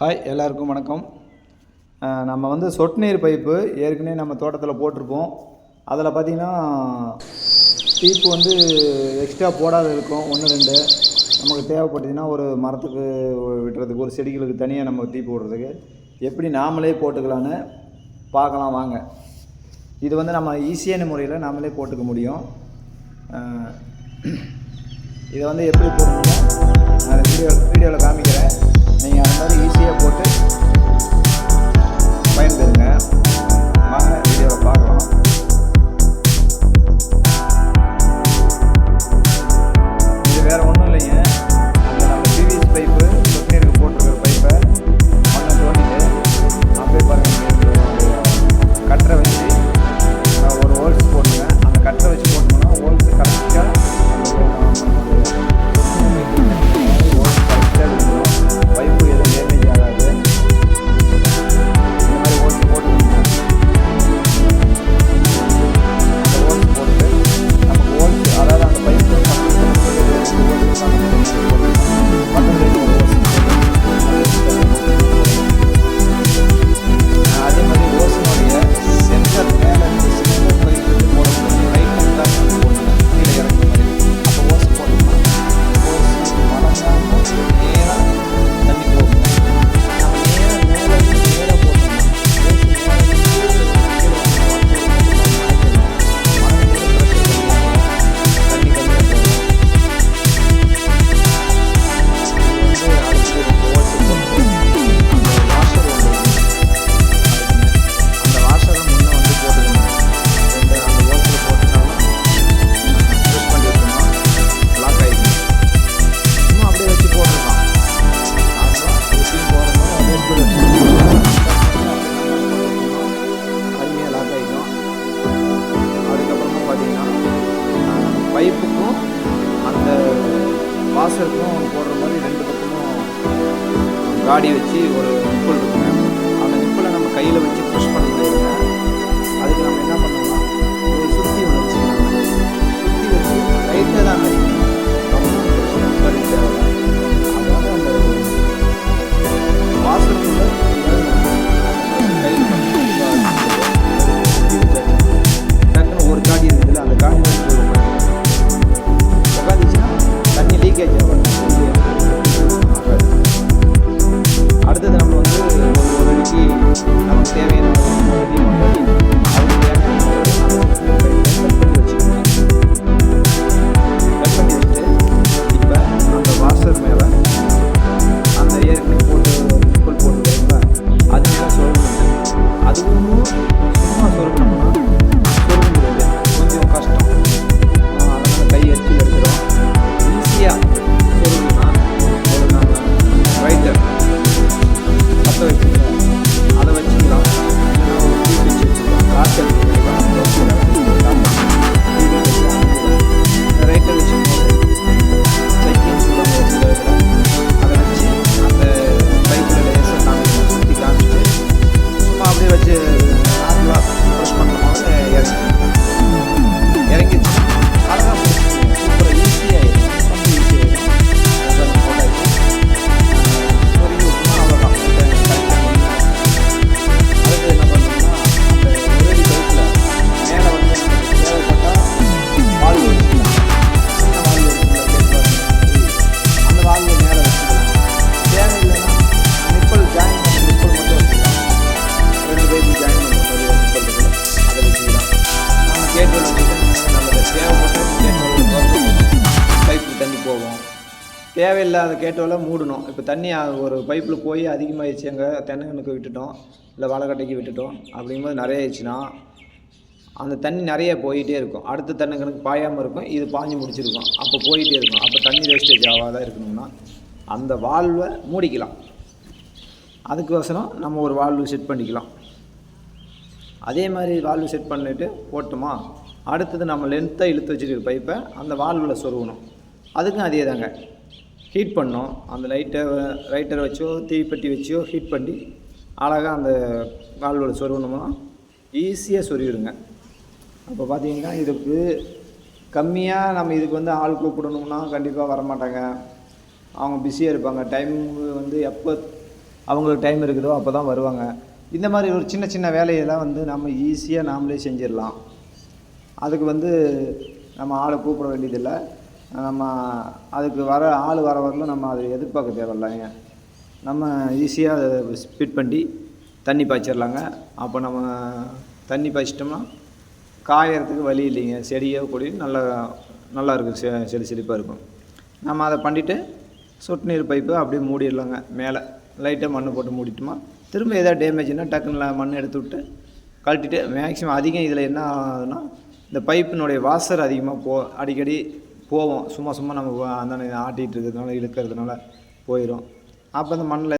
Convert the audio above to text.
Hi எல்லாருக்கும் வணக்கம். நம்ம வந்து சொட்டு நீர் பைப்பு ஏற்கனவே நம்ம தோட்டத்தில் போட்டிருப்போம். அதில் பார்த்தீங்கன்னா தீப்பு வந்து எக்ஸ்ட்ரா போடாத இருக்கும். ஒன்று ரெண்டு. நமக்கு தேவைப்பட்டதுன்னா ஒரு மரத்துக்கு விட்டுறதுக்கு ஒரு செடிகளுக்கு தனியாக நம்ம தீப்பு விடுறதுக்கு. எப்படி நாமளே போட்டுக்கலான்னு பார்க்கலாம் வாங்க. இது வந்து நம்ம ஈஸியான முறையில் நாமளே போட்டுக்க முடியும். இதை வந்து எப்படி போடணுமோ நான் வீடியோ வீடியோவில் காமிக்கிறேன். நீங்கள் அந்த மாதிரி ஈஸியாக போட்டு பைப்புக்கும் அந்த வாசருக்கும் போடுற மாதிரி ரெண்டு பக்கமும் காடி வச்சு ஒரு நிப்பிள் இருக்குங்க. அந்த நிப்பிளை நம்ம கையில் வச்சு ப்ரெஷ் பண்ண தண்ணி லீக்கேஜ் ஆகும் அடுத்தது நம்ம வந்து ஒரு ஒரு அடிக்கு நமக்கு தேவையான ஒரு தேவையில்லாத கேட்டோவில் மூடணும். இப்போ தண்ணி ஒரு பைப்பில் போய் அதிகமாகிடுச்சு எங்கள் தென்னங்கனுக்கு விட்டுட்டோம். இல்லை வாழைக்கட்டைக்கு விட்டுட்டோம். அப்படிங்கும்போது நிறைய ஆயிடுச்சுன்னா அந்த தண்ணி நிறைய போயிட்டே இருக்கும். அடுத்த தென்னங்கனுக்கு பாயாமல் இருக்கும். இது பாஞ்சு முடிச்சிருக்கும். அப்போ போயிட்டே இருக்கும். அப்போ தண்ணி வேஸ்டேஜ் ஆகாத இருக்கணும்னா அந்த வால்வை மூடிக்கலாம். அதுக்கோசரம் நம்ம ஒரு வால்வு செட் பண்ணிக்கலாம். அதே மாதிரி வால்வு செட் பண்ணிட்டு போட்டோமா அடுத்தது நம்ம லென்த்தாக இழுத்து வச்சுருக்க பைப்பை அந்த வால்வில் சொருகணும். அதுக்கும் அதே தாங்க ஹீட் பண்ணோம். அந்த லைட்டை லைட்டரை வச்சோ தீப்பெட்டி வச்சோ ஹீட் பண்ணி அழகாக அந்த வால்வில் சொருகணுமா ஈஸியாக சொருகிடுங்க. அப்போ பார்த்தீங்கன்னா இதுக்கு கம்மியாக நம்ம இதுக்கு வந்து ஆள் கூப்பிடணும்னா கண்டிப்பாக வரமாட்டாங்க. அவங்க பிஸியாக இருப்பாங்க. டைம் வந்து எப்போ அவங்களுக்கு டைம் இருக்குதோ அப்போ தான் வருவாங்க. இந்த மாதிரி ஒரு சின்ன சின்ன வேலையெல்லாம் வந்து நம்ம ஈஸியாக நாமளே செஞ்சிடலாம். அதுக்கு வந்து நம்ம ஆளை கூப்பிட வேண்டியதில்லை. நம்ம அதுக்கு வர ஆள் வர வரலும் நம்ம அதை எதிர்பார்க்க தேவையில்லைங்க நம்ம ஈஸியாக அதை ஸ்பிட் பண்ணி தண்ணி பாய்ச்சிடலாங்க. அப்போ நம்ம தண்ணி பாய்ச்சிட்டோம்னா காயறதுக்கு வழி இல்லைங்க. செடியோ கொடி நல்லா நல்லா இருக்கும் செ செடி செழிப்பாக இருக்கும். நம்ம அதை பண்ணிவிட்டு சொட்டு நீர் பைப்பு அப்படியே மூடிடலாங்க. மேலே லைட்டாக மண் போட்டு மூடிட்டோமா திரும்ப எதாவது டேமேஜ்னா டக்குன்னு மண் எடுத்து விட்டு கழட்டிட்டு மேக்ஸிமம் அதிகம் இதில் என்ன ஆகுதுன்னா இந்த பைப்பினுடைய வாசர் அதிகமாக போ அடிக்கடி போவோம். சும்மா சும்மா நம்ம அந்த ஆட்டிகிட்டு இருக்கிறதுனால இழுக்கிறதுனால போயிடும் அப்போ அந்த மண்ணில்